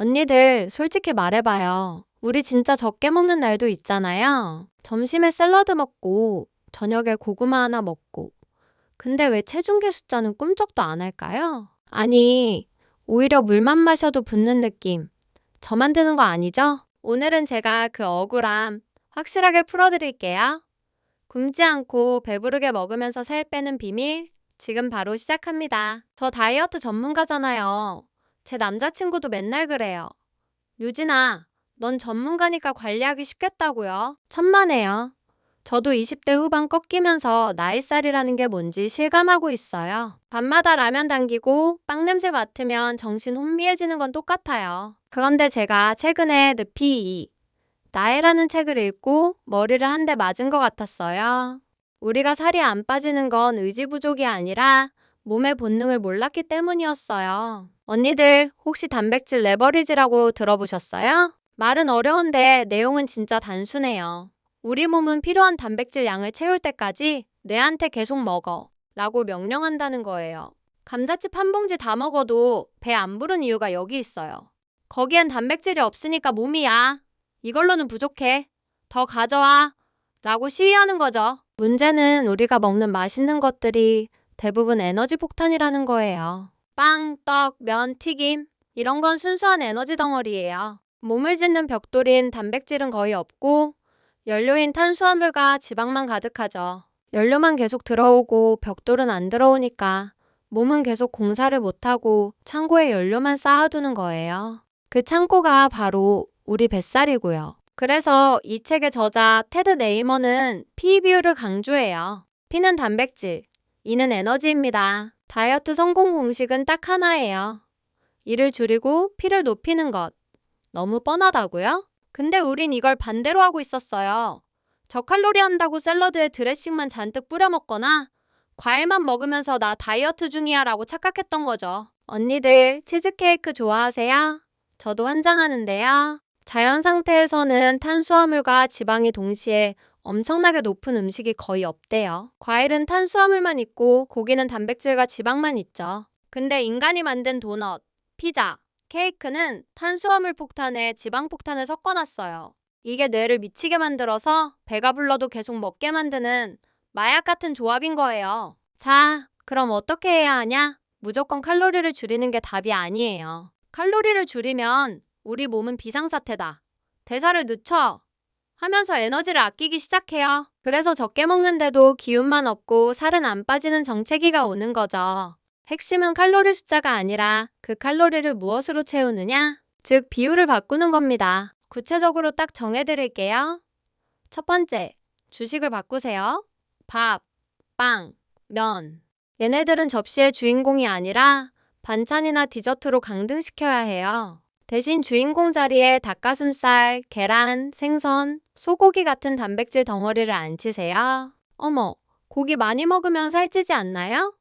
언니들, 솔직히 말해봐요. 우리 진짜 적게 먹는 날도 있잖아요. 점심에 샐러드 먹고, 저녁에 고구마 하나 먹고. 근데 왜 체중계 숫자는 꿈쩍도 안 할까요? 아니, 오히려 물만 마셔도 붓는 느낌. 저만 드는 거 아니죠? 오늘은 제가 그 억울함 확실하게 풀어드릴게요. 굶지 않고 배부르게 먹으면서 살 빼는 비밀 지금 바로 시작합니다. 저 다이어트 전문가잖아요. 제 남자친구도 맨날 그래요. 유진아, 넌 전문가니까 관리하기 쉽겠다고요. 천만에요. 저도 20대 후반 꺾이면서 나이살이라는 게 뭔지 실감하고 있어요. 밤마다 라면 당기고 빵 냄새 맡으면 정신 혼미해지는 건 똑같아요. 그런데 제가 최근에 늪이 나애라는 책을 읽고 머리를 한 대 맞은 것 같았어요. 우리가 살이 안 빠지는 건 의지 부족이 아니라 몸의 본능을 몰랐기 때문이었어요. 언니들 혹시 단백질 레버리지라고 들어보셨어요? 말은 어려운데 내용은 진짜 단순해요. 우리 몸은 필요한 단백질 양을 채울 때까지 뇌한테 계속 먹어 라고 명령한다는 거예요. 감자칩 한 봉지 다 먹어도 배 안 부른 이유가 여기 있어요. 거기엔 단백질이 없으니까 몸이야. 이걸로는 부족해. 더 가져와. 라고 시위하는 거죠. 문제는 우리가 먹는 맛있는 것들이 대부분 에너지 폭탄이라는 거예요. 빵, 떡, 면, 튀김. 이런 건 순수한 에너지 덩어리예요. 몸을 짓는 벽돌인 단백질은 거의 없고 연료인 탄수화물과 지방만 가득하죠. 연료만 계속 들어오고 벽돌은 안 들어오니까 몸은 계속 공사를 못하고 창고에 연료만 쌓아두는 거예요. 그 창고가 바로 우리 뱃살이고요. 그래서 이 책의 저자 테드 네이머는 피 비율을 강조해요. 피는 단백질, 이는 에너지입니다. 다이어트 성공 공식은 딱 하나예요. 이를 줄이고 피를 높이는 것. 너무 뻔하다고요? 근데 우린 이걸 반대로 하고 있었어요. 저칼로리 한다고 샐러드에 드레싱만 잔뜩 뿌려 먹거나 과일만 먹으면서 나 다이어트 중이야 라고 착각했던 거죠. 언니들 치즈케이크 좋아하세요? 저도 환장하는데요. 자연 상태에서는 탄수화물과 지방이 동시에 엄청나게 높은 음식이 거의 없대요. 과일은 탄수화물만 있고 고기는 단백질과 지방만 있죠. 근데 인간이 만든 도넛, 피자, 케이크는 탄수화물 폭탄에 지방 폭탄을 섞어놨어요. 이게 뇌를 미치게 만들어서 배가 불러도 계속 먹게 만드는 마약 같은 조합인 거예요. 자, 그럼 어떻게 해야 하냐? 무조건 칼로리를 줄이는 게 답이 아니에요. 칼로리를 줄이면 우리 몸은 비상사태다. 대사를 늦춰. 하면서 에너지를 아끼기 시작해요. 그래서 적게 먹는데도 기운만 없고 살은 안 빠지는 정체기가 오는 거죠. 핵심은 칼로리 숫자가 아니라 그 칼로리를 무엇으로 채우느냐? 즉, 비율을 바꾸는 겁니다. 구체적으로 딱 정해드릴게요. 첫 번째, 주식을 바꾸세요. 밥, 빵, 면. 얘네들은 접시의 주인공이 아니라 반찬이나 디저트로 강등시켜야 해요. 대신 주인공 자리에 닭가슴살, 계란, 생선, 소고기 같은 단백질 덩어리를 앉히세요. 어머, 고기 많이 먹으면 살찌지 않나요?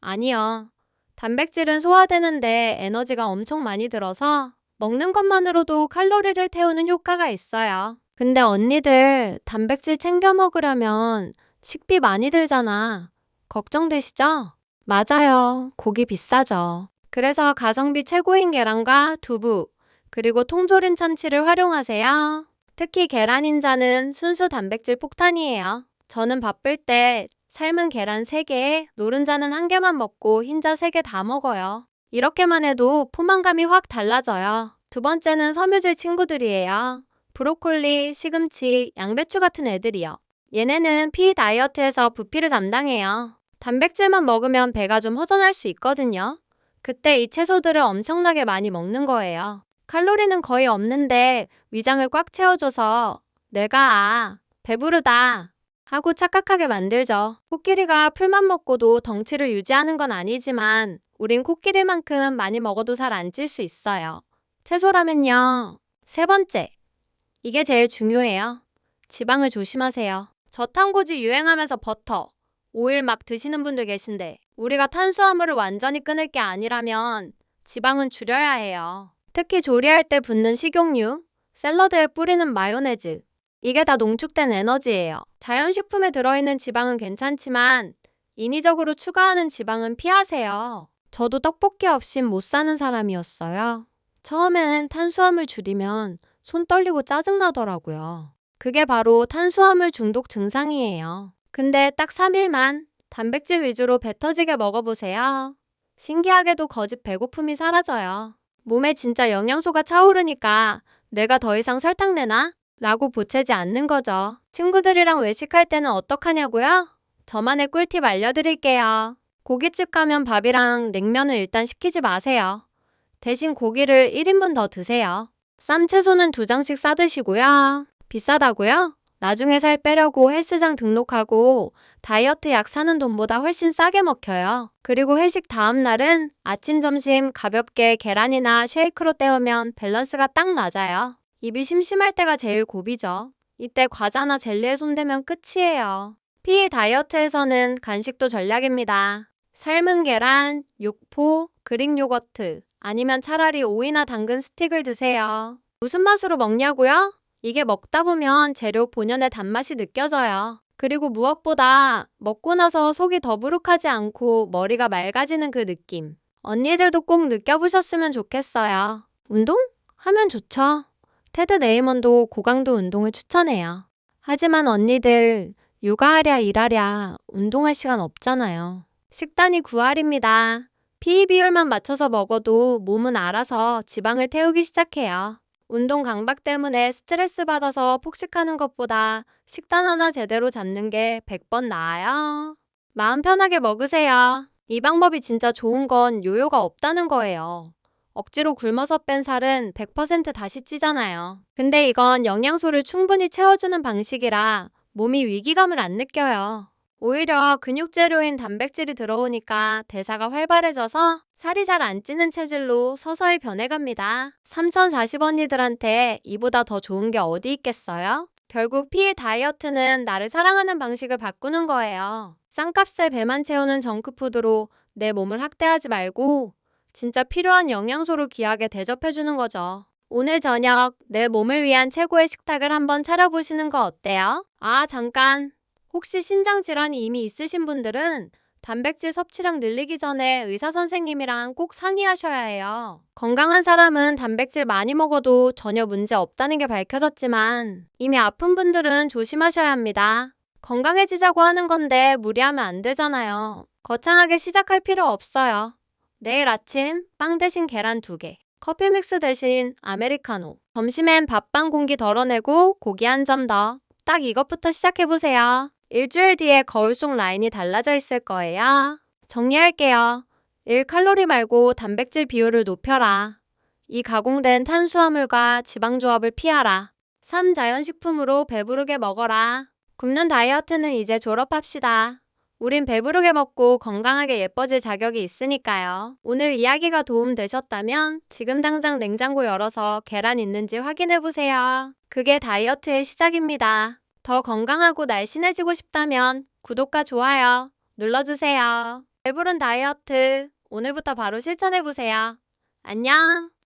아니요. 단백질은 소화되는데 에너지가 엄청 많이 들어서 먹는 것만으로도 칼로리를 태우는 효과가 있어요. 근데 언니들 단백질 챙겨 먹으려면 식비 많이 들잖아. 걱정되시죠? 맞아요. 고기 비싸죠. 그래서 가성비 최고인 계란과 두부, 그리고 통조림 참치를 활용하세요. 특히 계란 흰자는 순수 단백질 폭탄이에요. 저는 바쁠 때 삶은 계란 3개에 노른자는 1개만 먹고 흰자 3개 다 먹어요. 이렇게만 해도 포만감이 확 달라져요. 두 번째는 섬유질 친구들이에요. 브로콜리, 시금치, 양배추 같은 애들이요. 얘네는 피 다이어트에서 부피를 담당해요. 단백질만 먹으면 배가 좀 허전할 수 있거든요. 그때 이 채소들을 엄청나게 많이 먹는 거예요. 칼로리는 거의 없는데 위장을 꽉 채워줘서 내가 아, 배부르다 하고 착각하게 만들죠. 코끼리가 풀만 먹고도 덩치를 유지하는 건 아니지만 우린 코끼리만큼 많이 먹어도 살 안 찔 수 있어요. 채소라면요. 세 번째. 이게 제일 중요해요. 지방을 조심하세요. 저탄고지 유행하면서 버터, 오일 막 드시는 분들 계신데 우리가 탄수화물을 완전히 끊을 게 아니라면 지방은 줄여야 해요. 특히 조리할 때 붓는 식용유, 샐러드에 뿌리는 마요네즈. 이게 다 농축된 에너지예요. 자연식품에 들어있는 지방은 괜찮지만 인위적으로 추가하는 지방은 피하세요. 저도 떡볶이 없인 못 사는 사람이었어요. 처음엔 탄수화물 줄이면 손 떨리고 짜증나더라고요. 그게 바로 탄수화물 중독 증상이에요. 근데 딱 3일만 단백질 위주로 배 터지게 먹어보세요. 신기하게도 거짓 배고픔이 사라져요. 몸에 진짜 영양소가 차오르니까 내가 더 이상 설탕 내나? 라고 보채지 않는 거죠. 친구들이랑 외식할 때는 어떡하냐고요? 저만의 꿀팁 알려드릴게요. 고깃집 가면 밥이랑 냉면을 일단 시키지 마세요. 대신 고기를 1인분 더 드세요. 쌈 채소는 두 장씩 싸드시고요. 비싸다고요? 나중에 살 빼려고 헬스장 등록하고 다이어트 약 사는 돈보다 훨씬 싸게 먹혀요. 그리고 회식 다음 날은 아침, 점심 가볍게 계란이나 쉐이크로 때우면 밸런스가 딱 맞아요. 입이 심심할 때가 제일 고비죠. 이때 과자나 젤리에 손대면 끝이에요. 피해 다이어트에서는 간식도 전략입니다. 삶은 계란, 육포, 그릭 요거트, 아니면 차라리 오이나 당근 스틱을 드세요. 무슨 맛으로 먹냐고요? 이게 먹다 보면 재료 본연의 단맛이 느껴져요. 그리고 무엇보다 먹고 나서 속이 더부룩하지 않고 머리가 맑아지는 그 느낌. 언니들도 꼭 느껴보셨으면 좋겠어요. 운동? 하면 좋죠. 테드 네이먼도 고강도 운동을 추천해요. 하지만 언니들 육아하랴 일하랴 운동할 시간 없잖아요. 식단이 9할입니다. 피이 비율만 맞춰서 먹어도 몸은 알아서 지방을 태우기 시작해요. 운동 강박 때문에 스트레스 받아서 폭식하는 것보다 식단 하나 제대로 잡는 게 100번 나아요. 마음 편하게 먹으세요. 이 방법이 진짜 좋은 건 요요가 없다는 거예요. 억지로 굶어서 뺀 살은 100% 다시 찌잖아요. 근데 이건 영양소를 충분히 채워주는 방식이라 몸이 위기감을 안 느껴요. 오히려 근육 재료인 단백질이 들어오니까 대사가 활발해져서 살이 잘 안 찌는 체질로 서서히 변해갑니다. 3040언니들한테 이보다 더 좋은 게 어디 있겠어요? 결국 피해 다이어트는 나를 사랑하는 방식을 바꾸는 거예요. 쌍값에 배만 채우는 정크푸드로 내 몸을 학대하지 말고 진짜 필요한 영양소를 귀하게 대접해주는 거죠. 오늘 저녁 내 몸을 위한 최고의 식탁을 한번 차려보시는 거 어때요? 아, 잠깐. 혹시 신장 질환이 이미 있으신 분들은 단백질 섭취량 늘리기 전에 의사 선생님이랑 꼭 상의하셔야 해요. 건강한 사람은 단백질 많이 먹어도 전혀 문제 없다는 게 밝혀졌지만 이미 아픈 분들은 조심하셔야 합니다. 건강해지자고 하는 건데 무리하면 안 되잖아요. 거창하게 시작할 필요 없어요. 내일 아침 빵 대신 계란 2개, 커피 믹스 대신 아메리카노, 점심엔 밥반 공기 덜어내고 고기 한 점 더. 딱 이것부터 시작해보세요. 일주일 뒤에 거울 속 라인이 달라져 있을 거예요. 정리할게요. 1. 칼로리 말고 단백질 비율을 높여라. 2. 가공된 탄수화물과 지방 조합을 피하라. 3. 자연식품으로 배부르게 먹어라. 굶는 다이어트는 이제 졸업합시다. 우린 배부르게 먹고 건강하게 예뻐질 자격이 있으니까요. 오늘 이야기가 도움되셨다면 지금 당장 냉장고 열어서 계란 있는지 확인해보세요. 그게 다이어트의 시작입니다. 더 건강하고 날씬해지고 싶다면 구독과 좋아요 눌러주세요. 배부른 다이어트 오늘부터 바로 실천해보세요. 안녕!